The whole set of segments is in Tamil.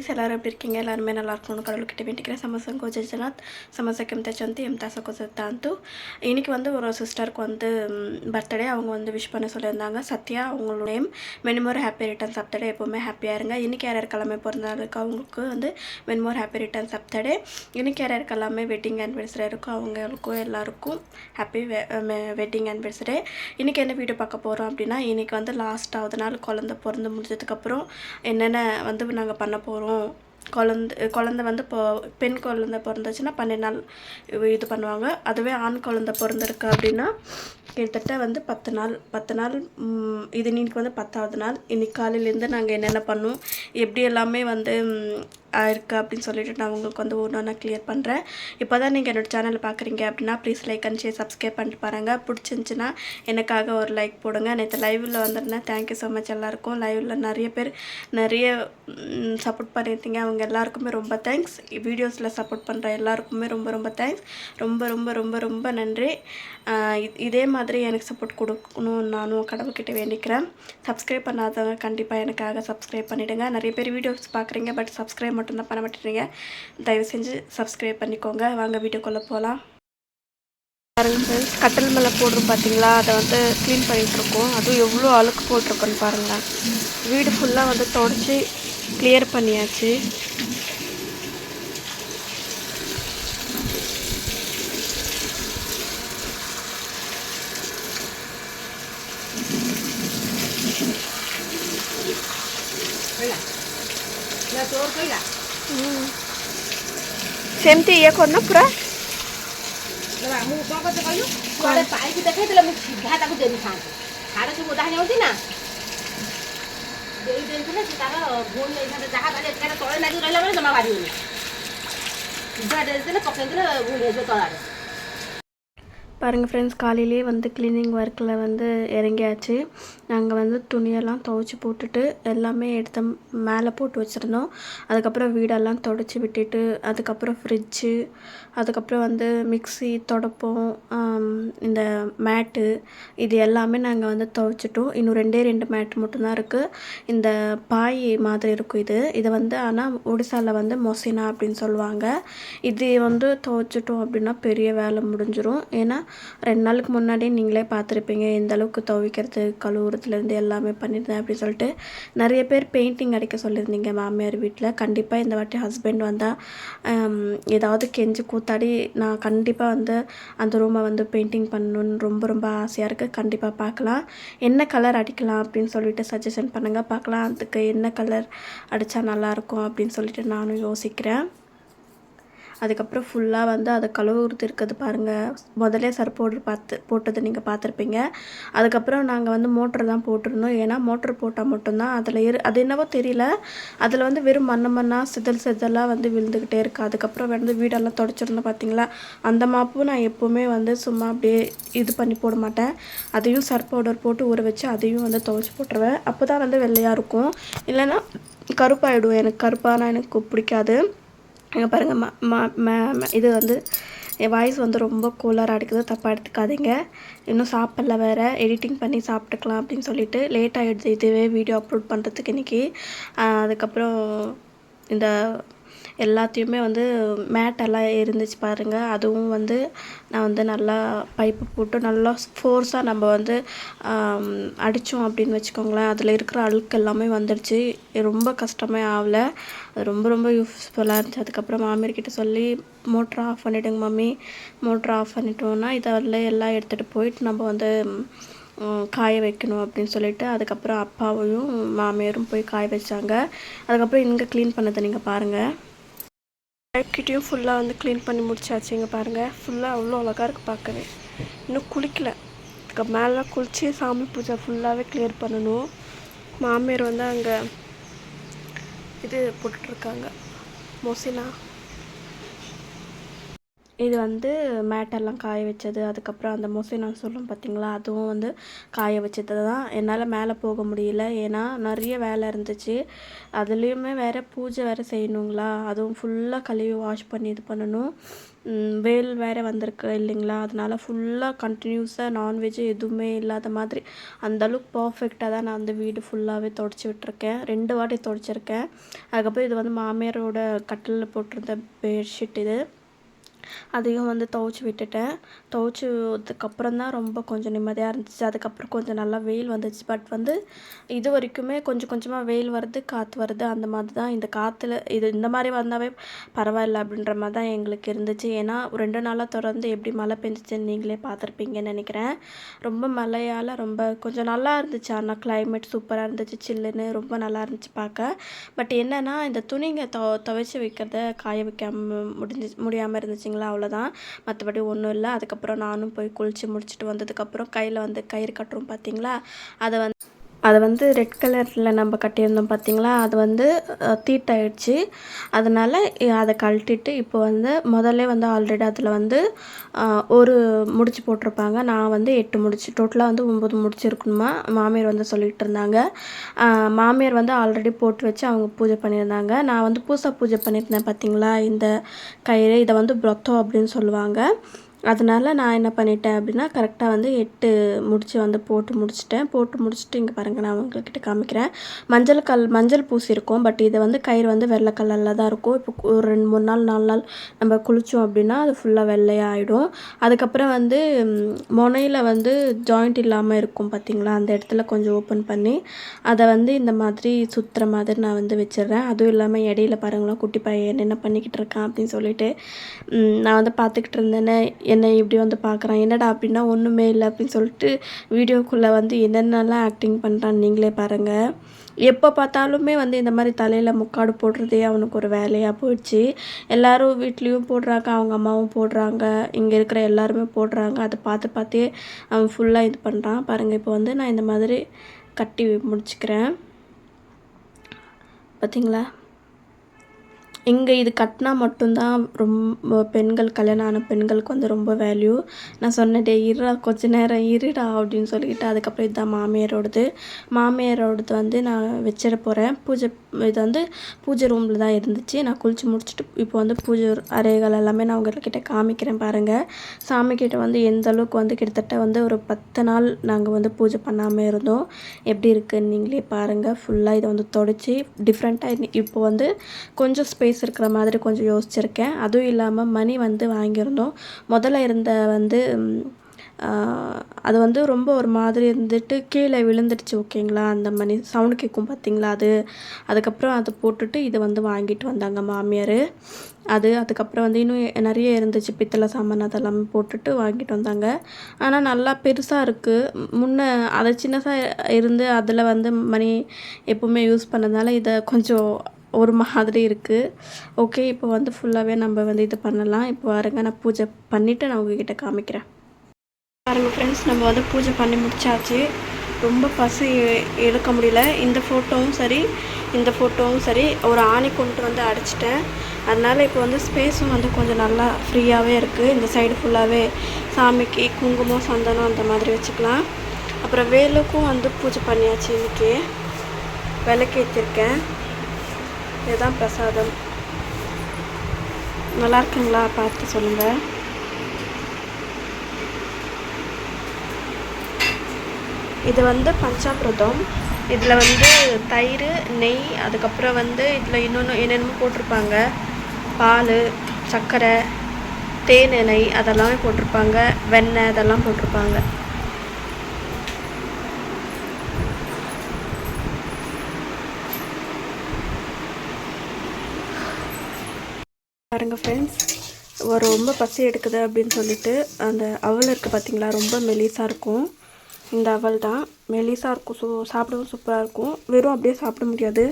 கைஸ் எல்லோரும் எப்படி இருக்கீங்க? எல்லாருமே நல்லா இருக்கணும்னு கடவுள்கிட்ட வேண்டிக்கிறேன். சமசம் கோஜ ஜனாத் சமசக்கம் தச்சந்து எம் தாச கோசத்தாந்து இன்றைக்கி வந்து ஒரு சிஸ்டருக்கு வந்து பர்த்டே. அவங்க வந்து விஷ் பண்ண சொல்லியிருந்தாங்க. சத்யா அவங்களோட name. Many more happy return of the day எப்போவுமே ஹாப்பியாக இருங்க. இன்றைக்கி யார் யாருக்கெல்லாமே பிறந்தாருக்கு அவங்களுக்கு வந்து மெனிமோர் ஹாப்பி ரிட்டர்ன் சப்தடே இன்றைக்கி யார் யாருக்கெல்லாமே வெட்டிங் ஆனிவர்சரி இருக்கும். அவங்களுக்கும் எல்லாருக்கும் ஹாப்பி வெட்டிங் ஆனிவர்சரி இன்றைக்கி என்ன வீடியோ பார்க்க போகிறோம் அப்படின்னா இன்றைக்கி வந்து லாஸ்ட்டாவது நாள் குழந்த பிறந்து முடிஞ்சதுக்கப்புறம் என்னென்ன வந்து நாங்கள் பண்ண போகிறோம் குழந்த குழந்த வந்து இப்போ பெண் குழந்த பிறந்துச்சுன்னா பன்னெண்டு நாள் இது பண்ணுவாங்க. அதுவே ஆண் குழந்த பிறந்திருக்கு அப்படின்னா கிட்டத்தட்ட வந்து பத்து நாள் பத்து நாள் இது இன்னைக்கு வந்து பத்தாவது நாள். இன்னைக்கு காலையிலேருந்து நாங்கள் என்னென்ன பண்ணோம் எப்படி எல்லாமே வந்து இருக்குது அப்படின்னு சொல்லிட்டு நான் உங்களுக்கு வந்து ஒன்று ஒன்றா க்ளியர் பண்ணுறேன் இப்போ தான் நீங்கள் என்னோடய சேனல் பார்க்குறீங்க அப்படின்னா please like and share subscribe பண்ணிட்டு பாருங்கள் பிடிச்சிருந்துச்சின்னா எனக்காக ஒரு லைக் போடுங்க. நேற்று லைவில் வந்திருந்தேன். தேங்க்யூ ஸோ மச் எல்லாருக்கும். லைவில் நிறைய பேர் நிறைய சப்போர்ட் பண்ணியிருந்தீங்க. அவங்க எல்லாருக்குமே ரொம்ப தேங்க்ஸ் வீடியோஸில் சப்போர்ட் பண்ணுற எல்லாருக்குமே ரொம்ப ரொம்ப தேங்க்ஸ் ரொம்ப ரொம்ப ரொம்ப ரொம்ப நன்றி. இதே மாதிரி எனக்கு சப்போர்ட் கொடுக்கணும்னு நானும் கடவுள்கிட்ட வேண்டிக்கிறேன். சப்ஸ்கிரைப் பண்ணாதவங்க கண்டிப்பாக எனக்காக சப்ஸ்கிரைப் பண்ணிவிடுங்க நிறைய பேர் வீடியோஸ் பார்க்குறீங்க பட் சப்ஸ்கிரைப் மட்டும்தான் பண்ண மாட்டேறீங்க தயவு செஞ்சு சப்ஸ்கிரைப் பண்ணிக்கோங்க. வாங்க வீடியோக்குள்ளே போகலாம் பாருங்கள் ஃப்ரெண்ட்ஸ் கட்டல் மேலே போடுறோம் பார்த்தீங்களா அதை வந்து க்ளீன் பண்ணிகிட்ருக்கோம் அதுவும் எவ்வளோ அழுக்கு போட்டிருக்கோன்னு பாருங்கள் வீடு ஃபுல்லாக வந்து தொடச்சி கிளியர் பண்ணியாச்சு. ସେମିତି ଇଏ କରୁନ ପୁରା ନା ମୁଁ କ'ଣ କରୁଛି କହିଲୁ କୁଆଡ଼େ ପାଇପ୍ ଦେଖାଇଥିଲେ ମୁଁ ସିଧା ତାକୁ ଦେଇଥାନ୍ତି ସାଡ଼େ ସବୁ ଓଦା ହେଇଯାଉଛି ନା ଦେଇ ଦେଇଥିଲେ ସେ ତାର ଭୁଲ ନେଇଥାନ୍ତେ ଯାହା ବାଲି ଏକାରେ ତଳେ ଲାଗି ରହିଲା ବେଳେ ଜମା ବାହାରିବନି ସିଧା ଦେଇଦେଲେ ପକେଇଦେଲେ ଭୁଲ ହେଇଯିବ ତଳାରେ பாருங்கள் ஃப்ரெண்ட்ஸ் காலையிலே வந்து க்ளீனிங் ஒர்க்கில் வந்து இறங்கியாச்சு. நாங்கள் வந்து துணியெல்லாம் துவைச்சி போட்டுட்டு எல்லாமே எடுத்து மேலே போட்டு வச்சுருந்தோம். அதுக்கப்புறம் வீடெல்லாம் தொடச்சி விட்டுட்டு அதுக்கப்புறம் ஃப்ரிட்ஜு அதுக்கப்புறம் வந்து மிக்ஸி தொடப்பம் இந்த மேட்டு இது எல்லாமே நாங்கள் வந்து துவைச்சிட்டோம். இன்னும் ரெண்டே ரெண்டு மேட் மட்டும்தான் இருக்குது இந்த பாய் மாதிரி இருக்கும் இது. இது வந்து ஆனால் ஒடிசாவில் வந்து மொசினா அப்படின்னு சொல்லுவாங்க. இது வந்து துவைச்சிட்டோம் அப்படின்னா பெரிய வேலை முடிஞ்சிடும் ஏன்னா ரெண்டு நாளுக்கு முன்னாடியே நீங்களே பார்த்துருப்பீங்க எந்த அளவுக்கு துவைக்கிறது கழுவுறதுலேருந்து எல்லாமே பண்ணியிருந்தேன் அப்படின்னு சொல்லிட்டு நிறைய பேர் பெயிண்டிங் அடிக்க சொல்லியிருந்தீங்க மாமியார் வீட்டில். கண்டிப்பாக இந்த வாட்டி ஹஸ்பண்ட் வந்தால் ஏதாவது கெஞ்சி கூத்தாடி நான் கண்டிப்பாக வந்து அந்த ரூமை வந்து பெயிண்டிங் பண்ணணுன்னு ரொம்ப ரொம்ப ஆசையாக இருக்குது கண்டிப்பாக பார்க்கலாம். என்ன கலர் அடிக்கலாம் அப்படின்னு சொல்லிட்டு சஜஷன் பண்ணுங்கள் பார்க்கலாம். அதுக்கு என்ன கலர் அடித்தா நல்லாயிருக்கும் அப்படின்னு சொல்லிட்டு நானும் யோசிக்கிறேன். அதுக்கப்புறம் ஃபுல்லாக வந்து அதை கழுவுறது இருக்குது பாருங்கள் முதல்ல சர்ப் பவுடர் பார்த்து போட்டதை நீங்கள் பார்த்துருப்பீங்க. அதுக்கப்புறம் நாங்கள் வந்து மோட்டர் தான் போட்டிருந்தோம். ஏன்னா மோட்டர் போட்டால் மட்டும்தான் அதில் இரு அது என்னவோ தெரியல. அதில் வந்து வெறும் மண்ணை மண்ணாக சிதல் சிதலாக வந்து விழுந்துக்கிட்டே இருக்குது அதுக்கப்புறம் வந்து வீடெல்லாம் தொடச்சிருந்தோம் பார்த்தீங்களா அந்த மாப்பும் நான் எப்போவுமே வந்து சும்மா அப்படியே இது பண்ணி போட மாட்டேன். அதையும் சர்ப் பவுடர் போட்டு ஊற வச்சு அதையும் வந்து துவைச்சி போட்டுருவேன். அப்போ தான் வந்து வெள்ளையாக இருக்கும். இல்லைன்னா கருப்பாயிடும். எனக்கு கருப்பானா எனக்கு பிடிக்காது. இங்கே பாருங்கள் ம ம- ம- ம- இது வந்து என் வாய்ஸ் வந்து ரொம்ப கூலராக அடிக்குது தப்பாக எடுத்துக்காதீங்க. இன்னும் சாப்பிடல வேறு. எடிட்டிங் பண்ணி சாப்பிட்டுக்கலாம் அப்படின்னு சொல்லிட்டு லேட் ஆகிடுது இதுவே வீடியோ அப்லோட் பண்ணுறதுக்கு இன்றைக்கி அதுக்கப்புறம் இந்த எல்லாத்தையுமே வந்து மேட்டெல்லாம் இருந்துச்சு பாருங்கள் அதுவும் வந்து நான் வந்து நல்லா பைப்பு போட்டு நல்லா ஃபோர்ஸாக நம்ம வந்து அடித்தோம் அப்படின்னு வச்சுக்கோங்களேன். அதில் இருக்கிற அழுக்கு எல்லாமே வந்துடுச்சு ரொம்ப கஷ்டமே ஆகலை. அது ரொம்ப ரொம்ப யூஸ்ஃபுல்லாக இருந்துச்சு. அதுக்கப்புறம் மாமியார்கிட்ட சொல்லி மோட்ரு ஆஃப் பண்ணிவிடுங்க மம்மி. மோட்ரு ஆஃப் பண்ணிட்டோன்னா இதில் எல்லாம் எடுத்துகிட்டு போயிட்டு நம்ம வந்து காய வைக்கணும் அப்படின்னு சொல்லிட்டு அதுக்கப்புறம் அப்பாவையும் மாமியாரும் போய் காய வச்சாங்க. அதுக்கப்புறம் இங்கே க்ளீன் பண்ணதை நீங்கள் பாருங்கள் கிட்டேயும் ஃபுல்லாக வந்து க்ளீன் பண்ணி முடிச்சாச்சு. இங்கே பாருங்கள் ஃபுல்லாக அவ்வளோ அழகாக இருக்குது பார்க்கவே. இன்னும் குளிக்கல. அதுக்கு மேலே குளித்து சாமி பூஜை ஃபுல்லாகவே க்ளியர் பண்ணணும். மாமியார் வந்து அங்கே இது போட்டுட்ருக்காங்க மொசினா இது வந்து மேட்டெல்லாம் காய வச்சது அதுக்கப்புறம் அந்த மொசை நான் சொல்லும் பார்த்தீங்களா அதுவும் வந்து காய வச்சது தான் என்னால் மேலே போக முடியல. ஏன்னா நிறைய வேலை இருந்துச்சு. அதுலேயுமே வேறு பூஜை வேறு செய்யணுங்களா? அதுவும் ஃபுல்லாக கழுவி வாஷ் பண்ணி இது பண்ணணும். வெயில் வேறு வந்திருக்கு இல்லைங்களா? அதனால் ஃபுல்லாக கண்டினியூஸாக நான்வெஜ் எதுவுமே இல்லாத மாதிரி அந்தளவுக்கு பர்ஃபெக்டாக தான் நான் அந்த வீடு ஃபுல்லாகவே தொடச்சி விட்டுருக்கேன். ரெண்டு வாட்டி தொடச்சிருக்கேன். அதுக்கப்புறம் இது வந்து மாமியாரோட கட்டிலில் போட்டிருந்த பெட்ஷீட் இது. அதையும் வந்து துவைச்சி விட்டுட்டேன். துவச்சதுக்கப்புறம் தான் ரொம்ப கொஞ்சம் நிம்மதியாக இருந்துச்சு. அதுக்கப்புறம் கொஞ்சம் நல்லா வெயில் வந்துச்சு. பட் வந்து இது வரைக்குமே கொஞ்சம் கொஞ்சமாக வெயில் வருது காற்று வருது. அந்த மாதிரி தான் இந்த காற்றுல இது இந்த மாதிரி வந்தாவே பரவாயில்ல அப்படின்ற மாதிரி தான் எங்களுக்கு இருந்துச்சு. ஏன்னா ரெண்டு நாளாக தொடர்ந்து எப்படி மழை பெஞ்சிச்சுன்னு நீங்களே பார்த்துருப்பீங்கன்னு நினைக்கிறேன். ரொம்ப மழையால் ரொம்ப கொஞ்சம் நல்லா இருந்துச்சு. ஆனால் கிளைமேட் சூப்பராக இருந்துச்சு. சில்லுன்னு ரொம்ப நல்லா இருந்துச்சு பார்க்க. பட் என்னென்னா இந்த துணிங்க தொ துவைச்சி வைக்கிறத காய வைக்காம முடிஞ்சு முடியாமல் இருந்துச்சு இருந்துச்சுங்களா அவ்வளோதான் மற்றபடி ஒன்றும் இல்லை. அதுக்கப்புறம் நானும் போய் குளித்து முடிச்சுட்டு வந்ததுக்கப்புறம் கையில் வந்து கயிறு கட்டுறோம் பார்த்தீங்களா அதை வந்து அதை வந்து ரெட் கலரில் நம்ம கட்டியிருந்தோம் பார்த்தீங்களா அது வந்து தீட்டாயிடுச்சு. அதனால் அதை கழட்டிட்டு இப்போ வந்து முதல்ல வந்து ஆல்ரெடி அதில் வந்து ஒரு முடிச்சு போட்டிருப்பாங்க. நான் வந்து எட்டு முடிச்சு டோட்டலாக வந்து ஒம்பது முடிச்சிருக்கணுமா? மாமியார் வந்து சொல்லிகிட்டு இருந்தாங்க. மாமியார் வந்து ஆல்ரெடி போட்டு வச்சு அவங்க பூஜை பண்ணியிருந்தாங்க. நான் வந்து பூசா பூஜை பண்ணியிருந்தேன் பார்த்தீங்களா இந்த கயிறு இதை வந்து ப்ரொத்தம் அப்படின்னு சொல்லுவாங்க. அதனால் நான் என்ன பண்ணிட்டேன் அப்படின்னா கரெக்டாக வந்து எட்டு முடிச்சு வந்து போட்டு முடிச்சிட்டேன். போட்டு முடிச்சுட்டு இங்கே பாருங்கள் நான் உங்கள்கிட்ட காமிக்கிறேன். மஞ்சள் கல் மஞ்சள் பூசி இருக்கும். பட் இதை வந்து கயிறு வந்து வெள்ளை கலரில் தான் இருக்கும். இப்போ ஒரு ரெண்டு மூணு நாள் நாலு நாள் நம்ம குளித்தோம் அப்படின்னா அது ஃபுல்லாக வெள்ளையாகிடும் அதுக்கப்புறம் வந்து முனையில் வந்து ஜாயிண்ட் இல்லாமல் இருக்கும் பார்த்தீங்களா அந்த இடத்துல கொஞ்சம் ஓப்பன் பண்ணி அதை வந்து இந்த மாதிரி சுற்றுற மாதிரி நான் வந்து வச்சிடுறேன். அதுவும் இல்லாமல் இடையில பாருங்களேன் குட்டி பையன் என்ன பண்ணிக்கிட்டு இருக்கான் அப்படின்னு சொல்லிட்டு நான் வந்து பார்த்துக்கிட்டு இருந்தேனே என்னை இப்படி வந்து பார்க்குறான் என்னடா அப்படின்னா ஒன்றுமே இல்லை அப்படின்னு சொல்லிட்டு வீடியோக்குள்ளே வந்து என்னென்னலாம் ஆக்டிங் பண்ணுறான்னு நீங்களே பாருங்கள் எப்போ பார்த்தாலுமே வந்து இந்த மாதிரி தலையில் முக்காடு போடுறதே அவனுக்கு ஒரு வேலையாக போயிடுச்சு. எல்லோரும் வீட்லேயும் போடுறாங்க அவங்க அம்மாவும் போடுறாங்க இங்கே இருக்கிற எல்லாருமே போடுறாங்க. அதை பார்த்து பார்த்தே அவன் ஃபுல்லாக இது பண்ணுறான் பாருங்கள் இப்போ வந்து நான் இந்த மாதிரி கட்டி முடிச்சுக்கிறேன். பார்த்தீங்களா? இங்கே இது கட்டினா மட்டும்தான் ரொம்ப பெண்கள் கல்யாணம் ஆன பெண்களுக்கு வந்து ரொம்ப வேல்யூ நான் சொன்னேன் இருடா கொஞ்ச நேரம் இருடா அப்படின்னு சொல்லிக்கிட்டு அதுக்கப்புறம் இதுதான் மாமியாரோடது. மாமியாரோடது வந்து நான் வச்சிட போகிறேன் பூஜை இது வந்து பூஜை ரூமில் தான் இருந்துச்சு. நான் குளிச்சு முடிச்சுட்டு இப்போ வந்து பூஜை அறைகள் எல்லாமே நான் உங்கள்கிட்ட காமிக்கிறேன் பாருங்கள் சாமிக்கிட்ட வந்து எந்த அளவுக்கு வந்து கிட்டத்தட்ட வந்து ஒரு பத்து நாள் நாங்கள் வந்து பூஜை பண்ணாமல் இருந்தோம். எப்படி இருக்குன்னு நீங்களே பாருங்கள் ஃபுல்லாக இதை வந்து தொடச்சி டிஃப்ரெண்ட்டாக இப்போ வந்து கொஞ்சம் ஸ்பேஸ் இருக்கிற மாதிரி கொஞ்சம் யோசிச்சிருக்கேன். அதுவும் இல்லாமல் மணி வந்து வாங்கியிருந்தோம். முதல்ல இருந்த வந்து அது வந்து ரொம்ப ஒரு மாதிரி இருந்துட்டு கீழே விழுந்துடுச்சு ஓகேங்களா? அந்த மணி சவுண்டு கேட்கும் பார்த்தீங்களா அது? அதுக்கப்புறம் அதை போட்டுட்டு இதை வந்து வாங்கிட்டு வந்தாங்க மாமியார். அது அதுக்கப்புறம் வந்து இன்னும் நிறைய இருந்துச்சு பித்தளை சாமான் அதெல்லாமே போட்டுட்டு வாங்கிட்டு வந்தாங்க. ஆனால் நல்லா பெருசாக இருக்குது முன்னே அதை சின்னதாக இருந்து அதில் வந்து மணி எப்பவுமே யூஸ் பண்ணதுனால இதை கொஞ்சம் ஒரு மாதிரி இருக்குது ஓகே இப்போ வந்து ஃபுல்லாகவே நம்ம வந்து இது பண்ணலாம். இப்போ பாருங்கள் நான் பூஜை பண்ணிவிட்டு நான் உங்ககிட்ட காமிக்கிறேன். பாருங்கள் ஃப்ரெண்ட்ஸ் நம்ம வந்து பூஜை பண்ணி முடிச்சாச்சு. ரொம்ப பசி எடுக்க முடியல. இந்த ஃபோட்டோவும் சரி இந்த ஃபோட்டோவும் சரி ஒரு ஆணி கொண்டு வந்து அடிச்சிட்டேன். அதனால் இப்போ வந்து ஸ்பேஸும் வந்து கொஞ்சம் நல்லா ஃப்ரீயாகவே இருக்குது இந்த சைடு ஃபுல்லாகவே சாமிக்கு குங்குமம் சந்தனம் அந்த மாதிரி வச்சுக்கலாம். அப்புறம் வேலுக்கும் வந்து பூஜை பண்ணியாச்சு இன்றைக்கி விளக்கேற்றிருக்கேன் இதுதான் பிரசாதம். நல்லா இருக்குங்களா பார்த்து சொல்லுங்கள் இது வந்து பஞ்சாமிரதம். இதில் வந்து தயிர் நெய் அதுக்கப்புறம் வந்து இதில் இன்னொன்று என்னென்னமோ போட்டிருப்பாங்க. பால் சர்க்கரை தேன் நெய் அதெல்லாமே போட்டிருப்பாங்க. வெண்ணெய் அதெல்லாம் போட்டிருப்பாங்க. பாருங்க ஃப்ரெண்ட்ஸ் ரொம்ப பசி எடுக்குது அப்படின்னு சொல்லிட்டு அந்த அவல் இருக்குது பார்த்தீங்களா ரொம்ப மெலிசாக இருக்கும். இந்த அவல் தான். மெலிசாக இருக்கும் ஸோ சாப்பிடவும் சூப்பராக இருக்கும். வெறும் அப்படியே சாப்பிட முடியாது.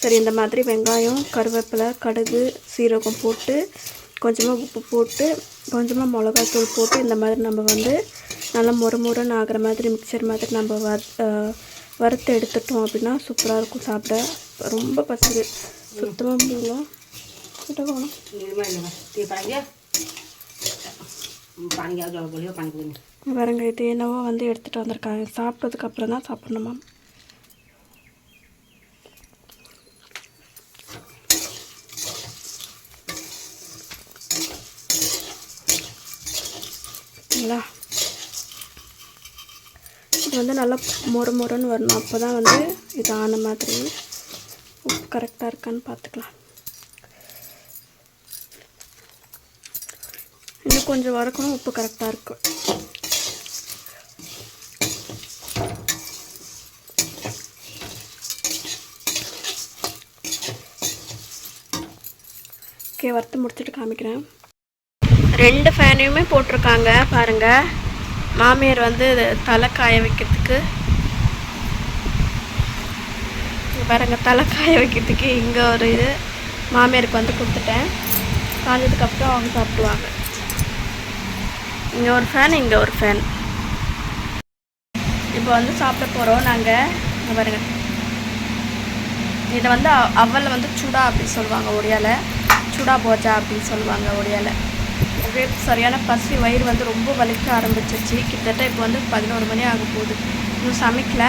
சரி இந்த மாதிரி வெங்காயம் கருவேப்பிலை கடுகு சீரகம் போட்டு கொஞ்சமாக உப்பு போட்டு கொஞ்சமாக மிளகாத்தூள் போட்டு இந்த மாதிரி நம்ம வந்து நல்லா முறு முறுன்னு ஆகிற மாதிரி மிக்சர் மாதிரி நம்ம வ வறுத்து எடுத்துட்டோம் அப்படின்னா சூப்பராக இருக்கும் சாப்பிட. ரொம்ப பசி சுத்தமாக முடியல. ഇട്ട് പോകണം பாருங்க இது என்னவோ வந்து எடுத்துகிட்டு வந்திருக்காங்க சாப்பிட்டதுக்கு அப்புறம் தான் சாப்பிடணுமா இது வந்து நல்லா மொறு மொறுன்னு வரணும் அப்போ தான் வந்து இது ஆன மாதிரி உப்பு கரெக்டாக இருக்கான்னு பார்த்துக்கலாம் இன்னும் கொஞ்சம் வறுக்கணும். உப்பு கரெக்டாக இருக்கும் ஓகே வறுத்து முடிச்சுட்டு காமிக்கிறேன். ரெண்டு ஃபேனையுமே போட்டிருக்காங்க. பாருங்கள் மாமியார் வந்து தலை காய வைக்கிறதுக்கு. பாருங்க தலை காய வைக்கிறதுக்கு இங்கே ஒரு இது. மாமியாருக்கு வந்து கொடுத்துட்டேன். காஞ்சதுக்கப்புறம் அவங்க சாப்பிடுவாங்க. இங்கே ஒரு ஃபேன் இங்கே ஒரு ஃபேன் இப்போ வந்து சாப்பிட போகிறோம் நாங்கள் பாருங்க. இதை வந்து அ- அவலை வந்து சுடா அப்படின்னு சொல்லுவாங்க ஒடியால். சுடா போஜா அப்படின்னு சொல்லுவாங்க ஒடியால். ஒரே சரியான பசி வயிறு வந்து ரொம்ப வலிக்க ஆரம்பிச்சிருச்சு. கிட்டத்தட்ட இப்போ வந்து பதினோரு மணி ஆக போகுது. இன்னும் சமைக்கல.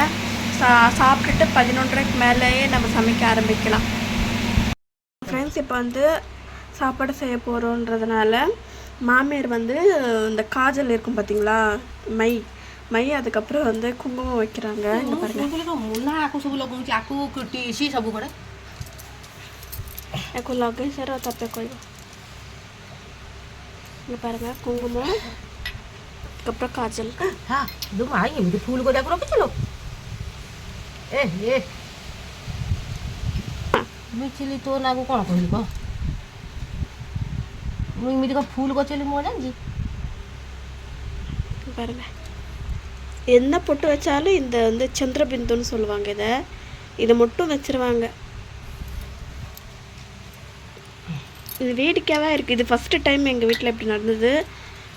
சா சாப்பிட்டுட்டு பதினொன்றரைக்கு மேலேயே நம்ம சமைக்க ஆரம்பிக்கலாம். ஃப்ரெண்ட்ஸ் இப்போ வந்து சாப்பாடு செய்ய போகிறோன்றதுனால மாமியார் வந்து இந்த காஜல் இருக்கும் பார்த்தீங்களா மை மை அதுக்கப்புறம் வந்து குங்குமம் வைக்கிறாங்க இந்த பாருங்க ଆକୁ ଲଗେଇ ସାର ତାପରେ କହିବ ପାରଙ୍ଗା କୁଙ୍କୁମ ତାପରେ କାଜଲ ତୁ ମାଇ ଏମିତି ଫୁଲ କରିବାକୁ ରଖିଥିଲୁ ଏ ମିଛିଲି ତୋ ନାକୁ କ'ଣ କହିଲି କହ ଏମିତି କ'ଣ ଫୁଲ ଗଛଲି ମୁଁ ଜାଣିଛି இங்க பாருங்க என்ன பொட்டு வச்சாலும் இந்த வந்து சந்திரபிந்துன்னு சொல்லுவாங்க இதை இதை மட்டும் வச்சிருவாங்க இது வேடிக்கையாகவே இருக்குது இது ஃபஸ்ட்டு டைம் எங்கள் வீட்டில் இப்படி நடந்தது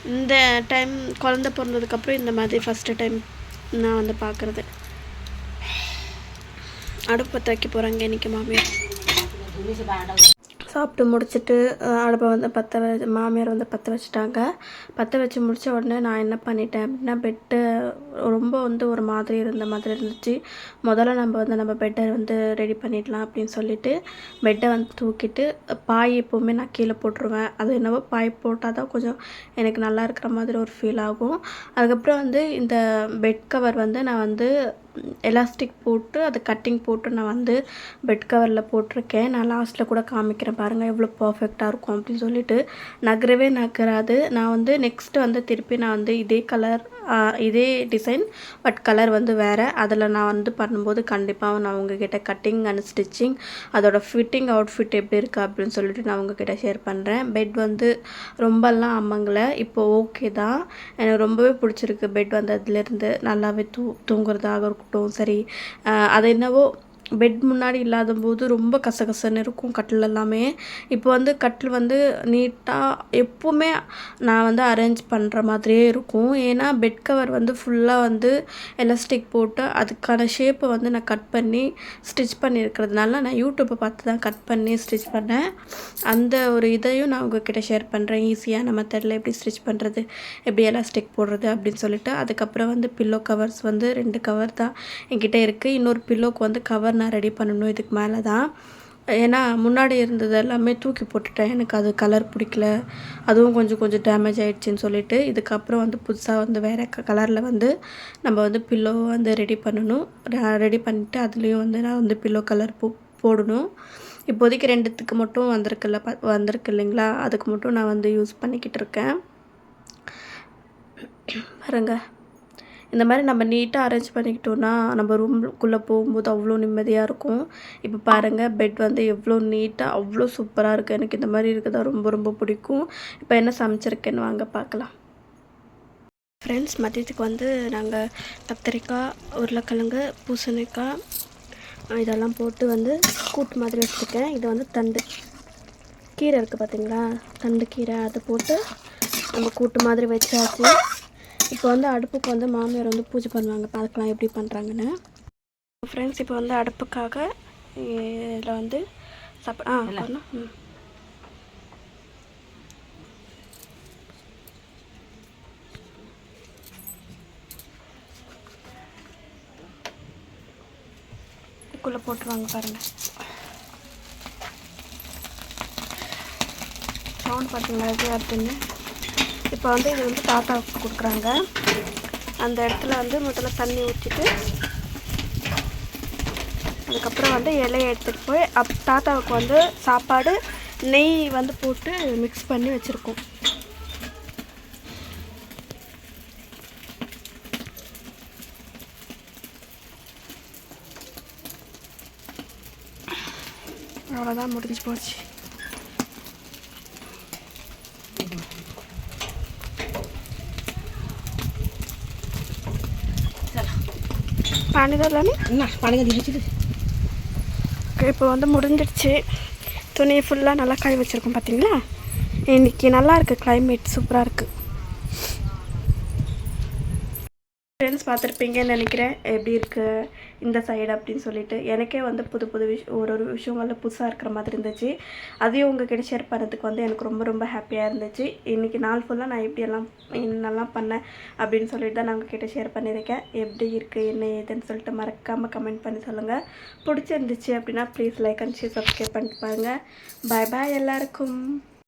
இந்த டைம் குழந்த பிறந்ததுக்கப்புறம் இந்த மாதிரி ஃபஸ்ட்டு டைம் நான் வந்து பார்க்குறது அடுப்பு பற்ற வைக்க போகிறாங்க இன்றைக்கி மாமியார் ଧୁନି ସେ ବାହାଟା சாப்பிட்டு முடிச்சுட்டு அடுப்பை வந்து பற்ற வ மாமியார் வந்து பற்ற வச்சுட்டாங்க. பற்ற வச்சு முடித்த உடனே நான் என்ன பண்ணிட்டேன் அப்படின்னா பெட்டு ரொம்ப வந்து ஒரு மாதிரி இருந்த மாதிரி இருந்துச்சு. முதல்ல நம்ம வந்து நம்ம பெட்டை வந்து ரெடி பண்ணிடலாம் அப்படின்னு சொல்லிட்டு பெட்டை வந்து தூக்கிட்டு பாய் எப்போவுமே நான் கீழே போட்டுருவேன். அது என்னவோ பாய் போட்டால் தான் கொஞ்சம் எனக்கு நல்லா இருக்கிற மாதிரி ஒரு ஃபீல் ஆகும். அதுக்கப்புறம் வந்து இந்த பெட் கவர் வந்து நான் வந்து எலாஸ்டிக் போட்டு அது கட்டிங் போட்டு நான் வந்து பெட் கவரில் போட்டிருக்கேன். நான் லாஸ்ட்டில் கூட காமிக்கிறேன் பாருங்கள் எவ்வளோ பர்ஃபெக்டாக இருக்கும் அப்படின்னு சொல்லிட்டு. நகரவே நகராது. நான் வந்து நெக்ஸ்ட்டு வந்து திருப்பி நான் வந்து இதே கலர் இதே டிசைன் பட் கலர் வந்து வேறு. அதில் நான் வந்து பண்ணும்போது கண்டிப்பாக நான் உங்ககிட்ட கட்டிங் அண்ட் ஸ்டிச்சிங் அதோட ஃபிட்டிங் அவுட்ஃபிட் எப்படி இருக்குது அப்படின்னு சொல்லிட்டு நான் உங்ககிட்ட ஷேர் பண்ணுறேன் பெட் வந்து ரொம்பலாம் அம்மங்கலை இப்போ ஓகே தான். எனக்கு ரொம்பவே பிடிச்சிருக்கு பெட் வந்ததுலேருந்து நல்லாவே தூ தூங்குறதாக இருக்கட்டும் சரி. அது என்னவோ பெட் முன்னாடி இல்லாத போது ரொம்ப கசகசன்னு இருக்கும் கட்டில் எல்லாமே. இப்போ வந்து கட்டில் வந்து நீட்டாக எப்போவுமே நான் வந்து அரேஞ்ச் பண்ணுற மாதிரியே இருக்கும். ஏன்னா பெட் கவர் வந்து ஃபுல்லாக வந்து எலாஸ்டிக் போட்டு அதுக்கான ஷேப்பை வந்து நான் கட் பண்ணி ஸ்டிச் பண்ணியிருக்கிறதுனால நான் யூடியூப்பை பார்த்து தான் கட் பண்ணி ஸ்டிச் பண்ணேன். அந்த ஒரு இதையும் நான் உங்ககிட்ட ஷேர் பண்ணுறேன் ஈஸியான மெத்தடில் எப்படி ஸ்டிச் பண்ணுறது எப்படி எலாஸ்டிக் போடுறது அப்படின்னு சொல்லிட்டு. அதுக்கப்புறம் வந்து பில்லோ கவர்ஸ் வந்து ரெண்டு கவர் தான் என்கிட்ட இருக்குது இன்னொரு பில்லோக்கு வந்து கவர் நான் ரெடி பண்ணணும் இதுக்கு மேலே தான் ஏன்னா முன்னாடி இருந்தது எல்லாமே தூக்கி போட்டுட்டேன். எனக்கு அது கலர் பிடிக்கல. அதுவும் கொஞ்சம் கொஞ்சம் டேமேஜ் ஆகிடுச்சின்னு சொல்லிட்டு இதுக்கப்புறம் வந்து புதுசாக வந்து வேறு கலரில் வந்து நம்ம வந்து பில்லோ வந்து ரெடி பண்ணணும். ரெடி பண்ணிவிட்டு அதுலேயும் வந்து நான் வந்து பில்லோ கலர் போ போடணும். இப்போதைக்கு ரெண்டுத்துக்கு மட்டும் வந்திருக்குல்ல ப வந்திருக்கு இல்லைங்களா? அதுக்கு மட்டும் நான் வந்து யூஸ் பண்ணிக்கிட்டு இருக்கேன். பாருங்கள் இந்த மாதிரி நம்ம நீட்டாக அரேஞ்ச் பண்ணிக்கிட்டோன்னா நம்ம ரூம்குள்ளே போகும்போது அவ்வளோ நிம்மதியாக இருக்கும். இப்போ பாருங்கள் பெட் வந்து எவ்வளோ நீட்டாக அவ்வளோ சூப்பராக இருக்குது எனக்கு இந்த மாதிரி இருக்கிறதா ரொம்ப ரொம்ப பிடிக்கும். இப்போ என்ன சமைச்சிருக்கேன்னு வாங்க பார்க்கலாம் ஃப்ரெண்ட்ஸ் மதியத்துக்கு வந்து நாங்கள் கத்திரிக்காய் உருளைக்கிழங்கு பூசணிக்காய் இதெல்லாம் போட்டு வந்து கூட்டு மாதிரி வச்சுருக்கேன். இது வந்து தண்டு கீரை இருக்குது பார்த்தீங்களா தண்டு கீரை அதை போட்டு நம்ம கூட்டு மாதிரி வச்சாச்சு. இப்போ வந்து அடுப்புக்கு வந்து மாமியார் வந்து பூஜை பண்ணுவாங்க. பார்க்கலாம் எப்படி பண்ணுறாங்கன்னு ஃப்ரெண்ட்ஸ் இப்போ வந்து அடுப்புக்காக இதில் வந்து சப்ப ஆ பண்ணலாம் போட்டுருவாங்க பாருங்கள் சவுண்ட் பார்த்தீங்களா எப்படி வருதுன்னு இப்போ வந்து இது வந்து தாத்தாவுக்கு கொடுக்குறாங்க. அந்த இடத்துல வந்து முதல்ல தண்ணி ஊற்றிட்டு அதுக்கப்புறம் வந்து இலையை எடுத்துகிட்டு போய் அப் தாத்தாவுக்கு வந்து சாப்பாடு நெய் வந்து போட்டு மிக்ஸ் பண்ணி வச்சுருக்கோம். அவ்வளோதான் முடிஞ்சு போச்சு. காணி தரலாமே பாருங்க திரிச்சு இப்போ வந்து முடிஞ்சிடுச்சு துணியை ஃபுல்லாக நல்லா காய வச்சுருக்கோம் பார்த்தீங்களா இன்றைக்கி நல்லா இருக்குது கிளைமேட் சூப்பராக இருக்குது ஃப்ரெண்ட்ஸ் பார்த்துருப்பீங்கன்னு நினைக்கிறேன். எப்படி இருக்குது இந்த சைடு அப்படின்னு சொல்லிட்டு. எனக்கே வந்து புது புது விஷயம் ஒரு ஒரு விஷயங்கள்ல புதுசாக இருக்கிற மாதிரி இருந்துச்சு. அதையும் உங்ககிட்ட ஷேர் பண்ணுறதுக்கு வந்து எனக்கு ரொம்ப ரொம்ப ஹாப்பியாக இருந்துச்சு. இன்றைக்கி நாள் ஃபுல்லாக நான் எப்படியெல்லாம் என்னெல்லாம் பண்ணேன் அப்படின்னு சொல்லிட்டு தான் நான் உங்ககிட்ட ஷேர் பண்ணியிருக்கேன். எப்படி இருக்குது என்ன ஏதுன்னு சொல்லிட்டு மறக்காமல் கமெண்ட் பண்ணி சொல்லுங்கள் பிடிச்சிருந்துச்சு அப்படின்னா please like and share subscribe பண்ணிட்டு பாருங்கள் பாய் பாய் எல்லாருக்கும்.